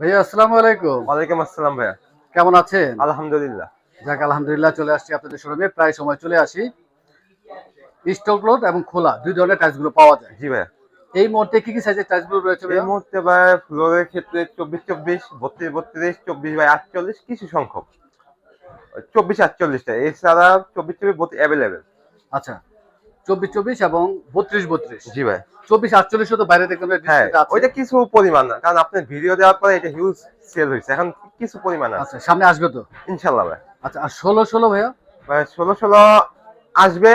ভাইয়া আসসালামু আলাইকুম। ওয়ালাইকুম আসসালাম ভাইয়া। কেমন আছেন? আলহামদুলিল্লাহ। যাক আলহামদুলিল্লাহ চলে আসছি আপনাদের শোরুমে। প্রায় সময় চলে আসি। স্টক লোড এবং খোলা দুই ধরনের টাইলসগুলো পাওয়া যায়। জি ভাইয়া। এই মুহূর্তে কি কি সাইজের টাইলসগুলো রয়েছে এই মুহূর্তে ভাই ফ্লোরের ক্ষেত্রে চব্বিশ চব্বিশ বত্রিশ বত্রিশ চব্বিশ বাই আটচল্লিশ কিছু সংখ্যক। চব্বিশ আটচল্লিশটা। এছাড়া চব্বিশ চব্বিশ অ্যাভেলেবেল আচ্ছা। চব্বিশ চব্বিশ এবং বত্রিশ বত্রিশ। জি ভাই। চব্বিশ আটচল্লিশ তো বাইরে দেখলাম হ্যাঁ ওইটা কিছু পরিমাণ না কারণ আপনার ভিডিও দেওয়ার পরে এটা হিউজ সেল হয়েছে। এখন কিছু পরিমাণ আছে। আচ্ছা সামনে আসবে তো? ইনশাল্লাহ ভাই। আচ্ছা আর ষোলো ষোলো ভাইয়া? ভাই ষোলো ষোলো আসবে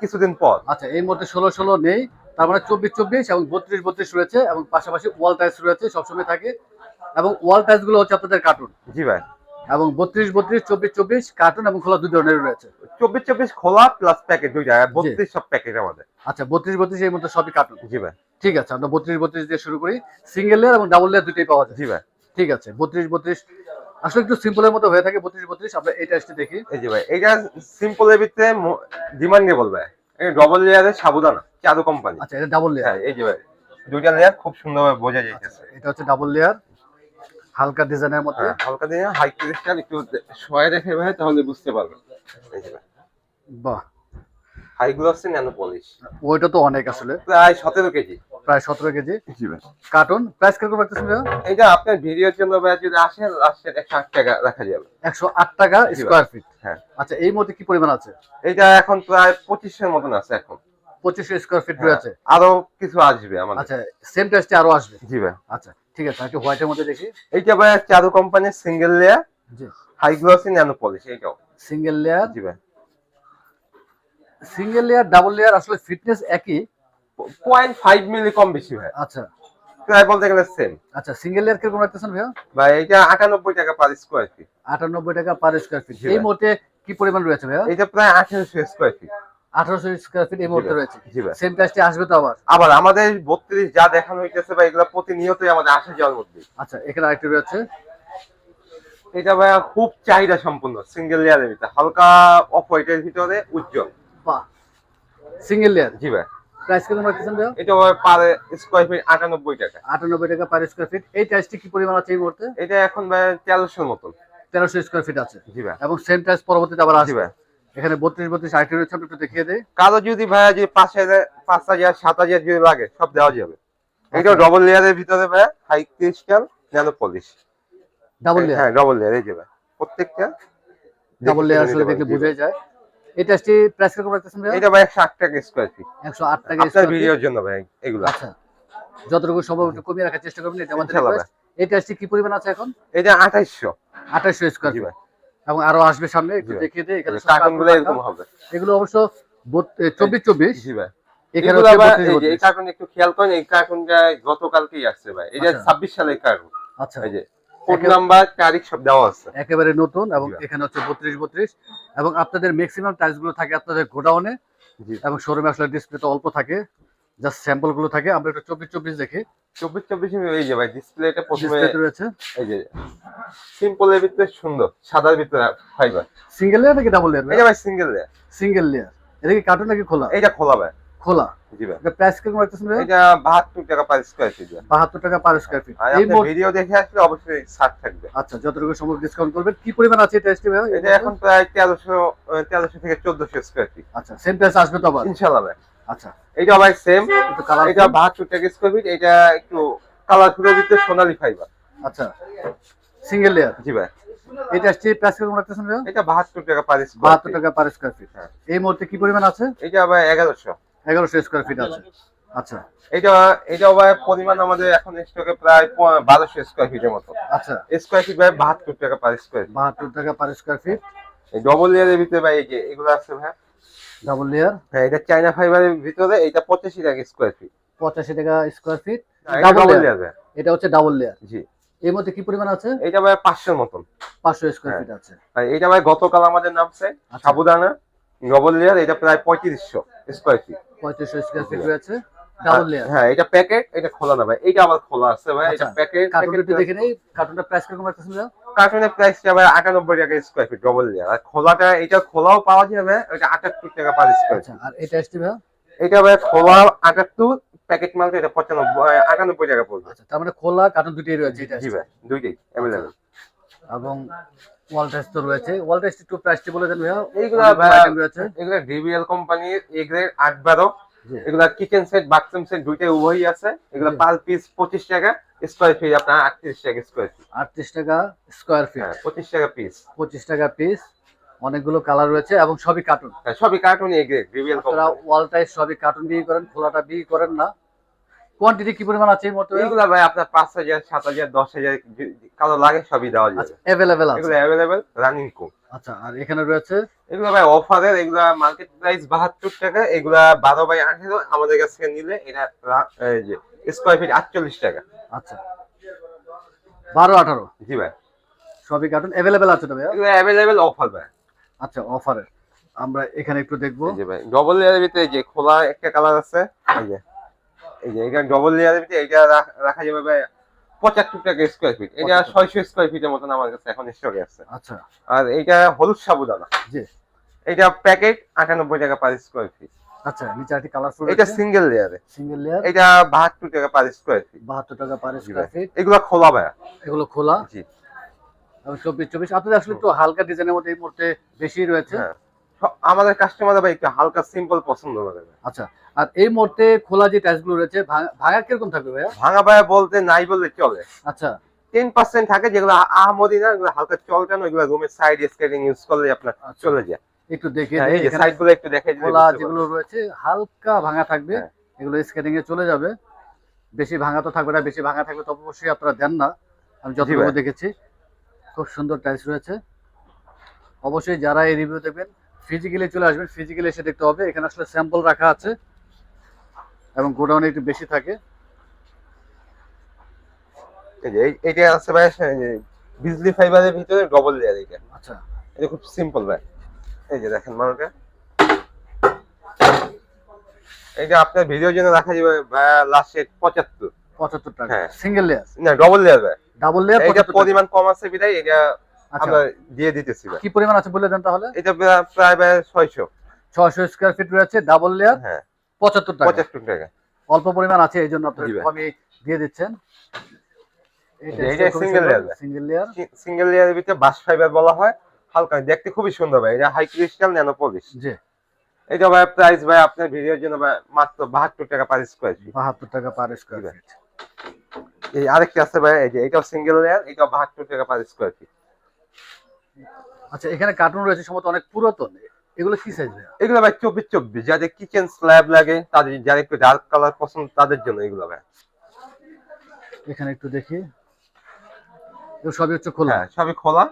কিছুদিন পর। আচ্ছা এই মুহূর্তে ষোলো ষোলো নেই। তার মানে চব্বিশ চব্বিশ এবং বত্রিশ বত্রিশ রয়েছে এবং পাশাপাশি ওয়াল টাইলস রয়েছে সবসময় থাকে। এবং ওয়াল টাইলসগুলো হচ্ছে আপনাদের কার্টুন জি ভাই। এবং বত্রিশ বত্রিশ চব্বিশ চব্বিশ কার্টুন এবং খোলা দুই ধরনের রয়েছে। চব্বিশ চব্বিশ খোলা প্লাস প্যাকেট দুইটা আর বত্রিশ সব প্যাকেট আমাদের। আচ্ছা বত্রিশ বত্রিশ এই মধ্যে সবই কার্টুন জি ভাই। ঠিক আছে আমরা বত্রিশ বত্রিশ দিয়ে শুরু করি। সিঙ্গেল লেয়ার এবং ডাবল লেয়ার দুটোই পাওয়া যায়। জি ভাই। ঠিক আছে বত্রিশ বত্রিশ। আসলে একটু সিম্পলের মতো হয়ে থাকে বত্রিশ বত্রিশ। আমরা এটা এসে দেখি। এই যে ভাই এটা সিম্পলের ভিতরে ডিমান্ডেবল ভাই। ডবল লেয়ারের সাবুদানা চাদু কোম্পানি আচ্ছা এটা ডাবল লেয়ার হ্যাঁ এই যে ভাই দুইটা লেয়ার খুব সুন্দরভাবে বোঝা যাইতেছে। এটা হচ্ছে ডাবল লেয়ার হালকা ডিজাইনের মধ্যে? হ্যাঁ হালকা দিয়ে হাই ক্রিস্টাল একটু শয়ে দেখে ভাই তাহলে বুঝতে পারবেন। ভাই। বাহ। হাই গ্লোসি ন্যানো পলিশ ওইটা তো অনেক আসলে। প্রায় সতেরো কেজি। প্রায় সতেরো কেজি। জি ভাই। কার্টুন প্রাইস কীরকম রাখতেছেন ভাইয়া? এটা আপনার ভিডিওর জন্য ভাই যদি আসেন একশো আট টাকা রাখা যাবে। একশো আট টাকা জি ভাই। স্কোয়ার ফিট হ্যাঁ। আচ্ছা এই মধ্যে কি পরিমাণ আছে? এটা এখন প্রায় পঁচিশের মতন আছে এখন। পঁচিশশো স্কোয়ার ফিট রয়েছে। আরও কিছু আসবে আমাদের। আচ্ছা সেম প্রাইসটি আরও আসবে। জি ভাই। আচ্ছা। ঠিক আছে একটু হোয়াইটের মধ্যে দেখি। এইটা ভাই চাদু কোম্পানির সিঙ্গেল লেয়ার জি। হাই গ্লোসি ন্যানো পলিশ এইটাও। সিঙ্গেল লেয়ার জি ভাই। সিঙ্গেল লেয়ার ডাবল লেয়ার আসলে ফিটনেস একই? পয়েন্ট ফাইভ মিলি কম বেশি ভাই। আচ্ছা। প্রায় বলতে গেলে সেম আচ্ছা সিঙ্গেল লেয়ার কীরকম রাখতেছেন ভাইয়া? ভাই এটা আটানব্বই টাকা পার স্কোয়ার ফিট আটানব্বই টাকা পার স্কোয়ার ফিট এই ভাই। মুহূর্তে কি পরিমাণ রয়েছে ভাইয়া? এটা প্রায় আঠারোশো স্কোয়ার ফিট আঠারোশো স্কোয়ার ফিট এই মুহূর্তে রয়েছে। জি ভাই। সেম প্রাইসটি আসবে তো আবার? আবার আমাদের বত্রিশ যা দেখানো হইতেছে ভাই এগুলো প্রতিনিয়তই আমাদের আসা যাওয়ার মধ্যে। আচ্ছা এখানে আরেকটি রয়েছে। এটা ভাই খুব চাহিদা সম্পূর্ণ সিঙ্গেল লেয়ারের ভিতরে। হালকা অফ হোয়াইটের ভিতরে উজ্জ্বল। সিঙ্গেল লেয়ার জি ভাই। প্রাইস কীরকম রাখতেছেন ভাইয়া? এটা পার স্কোয়ার ফিট আটানব্বই টাকা। আটানব্বই টাকা পার স্কোয়ার ফিট এই টাইসটি কি পরিমাণ আছে এই মুহূর্তে? এটা এখন ভাই মতন। তেরোশো স্কোয়ার ফিট আছে। জি ভাই। এবং সেম প্রাইস পরবর্তীতে আবার আসবে। ভাই। এখানে বত্রিশ বত্রিশ আরেকটি রয়েছে আমি একটু দেখিয়ে দেয় কারও যদি ভাইয়া যদি পাঁচ হাজার পাঁচ হাজার সাত হাজার যদি লাগে সব দেওয়া যাবে। এটা আচ্ছা। ডবল লেয়ারের ভিতরে ভাইয়া high crystal nano polish double layer হ্যাঁ ডবল লেয়ার এই যে ভাই প্রত্যেকটা। ডাবল লেয়ার আসলে নিতে দেখলে বোঝাই যায়। এই টাইসটি প্রাইস কীরকম রাখতেছেন ভাই। এটা ভাই একশো আট টাকা স্কোয়ার ফিট একশো আট টাকা আপনার স্কোয়ার ফিট ভিডিওর জন্য ভাই এগুলো। আচ্ছা। যতটুকু সম্ভব একটু কমিয়ে রাখার চেষ্টা করবেন এটা আমাদের। এই টাইসটি কি পরিমাণ আছে এখন? এটা আঠাইশশো। আঠাশশো স্কোয়ার জি ফিট এবং আরও আসবে সামনে একটু। দেখিয়ে দিই এখানে এরকম হবে। এগুলো অবশ্য চব্বিশ চব্বিশ। জি ভাই। এখানে 32, এই যে এই কার্টুন একটু খেয়াল করেন এই কার্টুনটা গতকালকেই আসছে ভাই। এটা আচ্ছা। ছাব্বিশ সালের কার্টুন। আচ্ছা। এই যে কোড নাম্বার তারিখ সব দেওয়া আছে। একেবারে নতুন এবং এখানে হচ্ছে বত্রিশ বত্রিশ। এবং আপনাদের ম্যাক্সিমাম টাইলসগুলো থাকে আপনাদের গোডাউনে এবং শোরুমে আসলে ডিসপ্লেতে অল্প থাকে। জাস্ট স্যাম্পলগুলো থাকে আমরা একটু চব্বিশ চব্বিশ দেখি। চব্বিশ চব্বিশ এই যে ভাই ডিসপ্লেটা প্রথমে রয়েছে। এই যে সিম্পলের ভিতরে সুন্দর সাদার ভিতরে ফাইবার সিঙ্গেল লেয়ার নাকি ডাবল লেয়ার এটা ভাই সিঙ্গেল লেয়ার সিঙ্গেল লেয়ার এটা কি কার্টুন নাকি খোলা? এটা খোলা ভাই। খোলা। জি ভাই। এটা প্রাইস কীরকম রাখতেছেন ভাই? এটা বাহাত্তর টাকা পার স্কোয়ার ফিট বাহাত্তর টাকা পার স্কোয়ার ফিট এই ভিডিও দেখে আসলে অবশ্যই ছাড় থাকবে। আচ্ছা যতটুকু সম্ভব ডিসকাউন্ট করবেন। কি পরিমাণ আছে এটা এটা এখন প্রায় তেরোশো তেরোশো থেকে চোদ্দশো স্কোয়ার ফিট আচ্ছা সেম প্রাইস আসবে তো আবার। ইনশাল্লাহ ভাই। আচ্ছা এটা ভাই সেম কালার এটা বাহাত্তর টাকা স্কোয়ার ফিট এটা একটু কালারফুলের ভিতরে সোনালি ফাইবার আচ্ছা সিঙ্গেল লেয়ার জি ভাই। এটা এসটি প্রাইস কীরকম রাখতেছেন ভাই? এটা বাহাত্তর টাকা পার স্কোয়ার টাকা পার স্কোয়ার ফিট হ্যাঁ। এই মুহূর্তে কি পরিমাণ আছে? এটা ভাই এগারোশো। এগারোশো স্কোয়ার ফিট আছে। আচ্ছা। এটা এটা ভাই পরিমাণ আমাদের এখন স্টকে প্রায় প- বারোশো স্কোয়ার ফিটের মতো। আচ্ছা। স্কোয়ার ফিট ভাই বাহাত্তর টাকা পার স্কোয়ার ফিট বাহাত্তর টাকা পার স্কোয়ার ফিট এই ডবল লেয়ারের ভিতরে ভাই এই যে এগুলো আছে ভাই। ডাবল লেয়ার হ্যাঁ এটা চাইনা ফাইবারের ভিতরে এটা পঁচাশি টাকা স্কোয়ার ফিট পঁচাশি টাকা স্কোয়ার ফিট ডাবল লেয়ার এটা হচ্ছে ডাবল লেয়ার জি। এর মধ্যে কি পরিমাণ আছে? এটা ভাই পাঁচশোর মতন। পাঁচশো স্কোয়ার হ্যাঁ। ফিট আছে। আর এটা ভাই গতকাল আমাদের নামছে আচ্ছা। সাবুদানা ডবল লেয়ার এটা প্রায় পঁয়ত্রিশশো স্কোয়ার ফিট পঁয়ত্রিশশো স্কোয়ার ফিট রয়েছে। ডাবল লেয়ার হ্যাঁ এটা প্যাকেট এটা খোলা না ভাই। এটা আবার খোলা আছে ভাই এটা আচ্ছা, প্যাকেট কার্টুনটা একটু দেখে নেই। কার্টুনটা প্রাইস কীরকম ভাই কার্টুনের প্রাইসটা ভাই আটানব্বই টাকা স্কোয়ার ফিট ডবল লেয়ার আর খোলাটা এটা খোলাও পাওয়া যাবে ওটা আটাত্তর টাকা পার স্কোয়ার আচ্ছা আর এটা এসটি ভাই এটা ভাই খোলা আটাত্তর প্যাকেট মাল এটা পঁচানব্বই আটানব্বই টাকা পড়বে। আচ্ছা তার মানে খোলা কার্টুন দুটোই রয়েছে এটা জি ভাই দুইটাই অ্যাভেলেবেল এবং ওয়াল টাইস তো রয়েছে। ওয়াল টাইস একটু প্রাইসটি বলে দেন ভাইয়া। এইগুলা এগুলো ডিবিএল কোম্পানির এ গ্রেড আট বারো। এগুলা কিচেন সেট বাথরুম সেট দুইটাই উভয়ই আছে। এগুলো। পার পিস পঁচিশ টাকা স্কোয়ার ফিট আপনার আটত্রিশ টাকা স্কোয়ার ফিট আটত্রিশ টাকা স্কোয়ার ফিট পঁচিশ টাকা পিস পঁচিশ টাকা পিস অনেকগুলো কালার রয়েছে এবং সবই কার্টুন হ্যাঁ, সবই কার্টুন আপনারা ওয়াল টাইস সবই কার্টুন বিক্রি করেন খোলাটা বিক্রি করেন না। কোয়ান্টিটি কি পরিমাণ আছে এই মুহূর্তে? এগুলা ভাই আপনার পাঁচ হাজার সাত হাজার দশ হাজার কালো লাগে সবই দেওয়া যাবে। আচ্ছা অ্যাভেলেবেল আছে। এগুলো অ্যাভেলেবেল রানিং কোড আচ্ছা আর এখানে রয়েছে? এগুলো ভাই অফারের এগুলা মার্কেট প্রাইস বাহাত্তর টাকা এগুলা বারো বাই আঠেরো আমাদের কাছ থেকে নিলে এটা এই যে স্কোয়ার ফিট আটচল্লিশ টাকা। আচ্ছা। বারো আঠারো? জি ভাই। সবই কার্টুন অ্যাভেলেবেল আছে তো ভাইয়া? এগুলো অ্যাভেলেবেল অফার ভাই। আচ্ছা অফারের। আমরা এখানে একটু দেখব। যে ভাই ডবল লেয়ারের ভিতরে যে খোলা একটা কালার আছে এই যে। এই যে এটা ডবল লেয়ারের ভিতরে এটা রাখ- রাখা যাবে ভাই পঁচাত্তর টাকা স্কোয়ার ফিট এটা ছয়শো স্কোয়ার ফিটের মতন আমার কাছে এখন স্টকে আছে। আচ্ছা। আর এইটা হলুদ সাবুদানা। জি। এটা প্যাকেট আটানব্বই টাকা পার স্কোয়ার ফিট আচ্ছা নিচে একটি কালারফুল এটা সিঙ্গেল লেয়ারে সিঙ্গেল লেয়ার এটা বাহাত্তর টাকা পার স্কোয়ার ফিট বাহাত্তর টাকা পার স্কোয়ার ফিট এগুলো খোলা ভাই এগুলো খোলা। জি। এবং চব্বিশ চব্বিশ। আপনাদের আসলে একটু হালকা ডিজাইনের মধ্যে এই মুহূর্তে বেশি রয়েছে। হ্যাঁ। আমাদের কাস্টমার ভাই একটু হালকা সিম্পল পছন্দ করে আচ্ছা আর এই মুহূর্তে খোলা যে টাইলসগুলো রয়েছে ভাঙা কীরকম থাকবে ভাইয়া? ভাঙা ভাই বলতে নাই বললে চলে। আচ্ছা। টেন পার্সেন্ট থাকে যেগুলো আহমদি না এগুলো হালকা চলটানো এগুলো রুমের সাইড স্কেটিং ইউজ করলে আপনার আচ্ছা। চলে যায়। একটু দেখে হ্যাঁ, দিই, এই যে এখানে সাইডগুলো একটু দেখে খোলা যেগুলো রয়েছে হালকা ভাঙা থাকবে হ্যাঁ। এগুলো স্কেটিং এ চলে যাবে। বেশি ভাঙা তো থাকবে না বেশি ভাঙা থাকবে তো অবশ্যই আপনারা দেন না। আমি যতটুকু দেখেছি খুব সুন্দর টাইলস রয়েছে। অবশ্যই যারা এই রিভিউ দেখবেন ফিজিক্যালি চলে আসবেন ফিজিক্যালি এসে দেখতে হবে। এখানে আসলে স্যাম্পল রাখা আছে এবং গোডাউনে একটু বেশি থাকে। এই এইটা আছে ভাই বিজলি ফাইবারের ভিতরে ডবল লেয়ার এটা আচ্ছা। এটা খুব সিম্পল ভাই। এই যে দেখেন মালটা। এইটা আপনার ভিডিওর জন্য রাখা যাবে লাস্টে পঁচাত্তর। পঁচাত্তর টাকা। হ্যাঁ। সিঙ্গেল লেয়ার না ডবল লেয়ার ভাই। ডাবল লেয়ার এইটা পরিমাণ কম আছে বিধায় এটা আমরা দিয়ে দিতেছি কি পরিমাণ আছে বলে দেন তাহলে? এটা প্রায়- প্রায় ছয়শো। ছয়শো স্কোয়ার ফিট রয়েছে ডাবল লেয়ার হ্যাঁ। পঁচাত্তর টাকা। পঁচাত্তর টাকা। অল্প পরিমাণ আছে এই জন্য ভাই। কমই দিয়ে দিচ্ছেন। এইটা single সিঙ্গেল লেয়ার সিঙ্গেল লেয়ারের ভিতরে বাস ফাইবার বলা হয়। হালকা দেখতে খুবই সুন্দর ভাই। এটা হাই ক্রিস্টাল ন্যানো পলিশ জি। এটা ভাই প্রাইস ভাই আপনার ভিডিওর জন্য ভাই মাত্র বাহাত্তর টাকা পার স্কোয়ার ফিট বাহাত্তর টাকা পার স্কোয়ার ফিট এই আরেকটা আছে ভাই এই যে এটাও সিঙ্গেল লেয়ার এটাও বাহাত্তর টাকা পার স্কোয়ার ফিট আচ্ছা এখানে কার্টুন রয়েছে সম্ভবত অনেক পুরাতন। এগুলো কি সাইজ এগুলো ভাই চব্বিশ চব্বিশ। যাদের কিচেন স্ল্যাব লাগে তাদের যারা একটু ডার্ক কালার পছন্দ তাদের জন্য এগুলো ভাই। এখানে একটু দেখি। সবই হচ্ছে খোলা। হ্যাঁ সবই খোলা।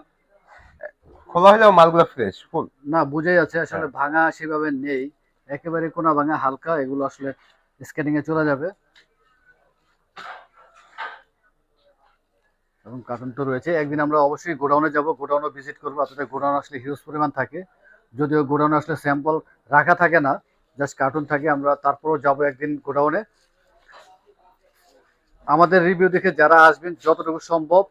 খোলা হলেও মালগুলো ফ্রেশ ফুল না বুঝাই আছে আসলে হ্যাঁ। ভাঙা সেভাবে নেই। একেবারে কোনা ভাঙা হালকা এগুলো আসলে স্ক্যানিং এ চলে যাবে। এবং কার্টুন তো রয়েছে। একদিন আমরা অবশ্যই গোডাউনে যাব গোডাউনে ভিজিট করব। আপনাদের গোডাউন আসলে হিউজ পরিমাণ থাকে। যদিও গোডাউনে আসলে স্যাম্পল রাখা থাকে না জাস্ট কার্টুন থাকে আমরা তারপরেও যাব একদিন গোডাউনে। আমাদের রিভিউ দেখে যারা আসবেন যতটুকু সম্ভব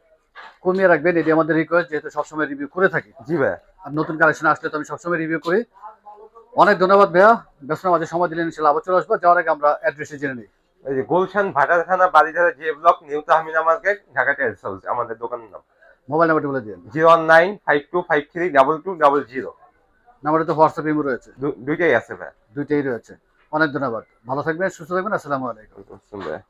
কমিয়ে রাখবেন। এটি আমাদের রিকোয়েস্ট যেহেতু সবসময় রিভিউ করে থাকি। জি ভাই। আর নতুন কালেকশন আসলে তো আমি সবসময় রিভিউ করি। অনেক ধন্যবাদ ভাইয়া। ব্যস্ত মাঝে সময় দিলেন ইনশাল্লাহ আবার চলে আসব। যাওয়ার আগে আমরা অ্যাড্রেসে জেনে নিই। এই যে গুলশান ভাটারখানা বাড়িধারা যে block new Tahmina market Dhaka tiles house আমাদের দোকানের নাম। মোবাইল নাম্বারটি বলে দিন। Zero one nine five two five three double two double zero. নাম্বারটা তো হোয়াটসঅ্যাপ ইমো রয়েছে। দুইটাই আছে ভাই। দুইটাই রয়েছে। অনেক ধন্যবাদ। ভালো থাকবেন সুস্থ থাকবেন আসসালামু আলাইকুম। ভাই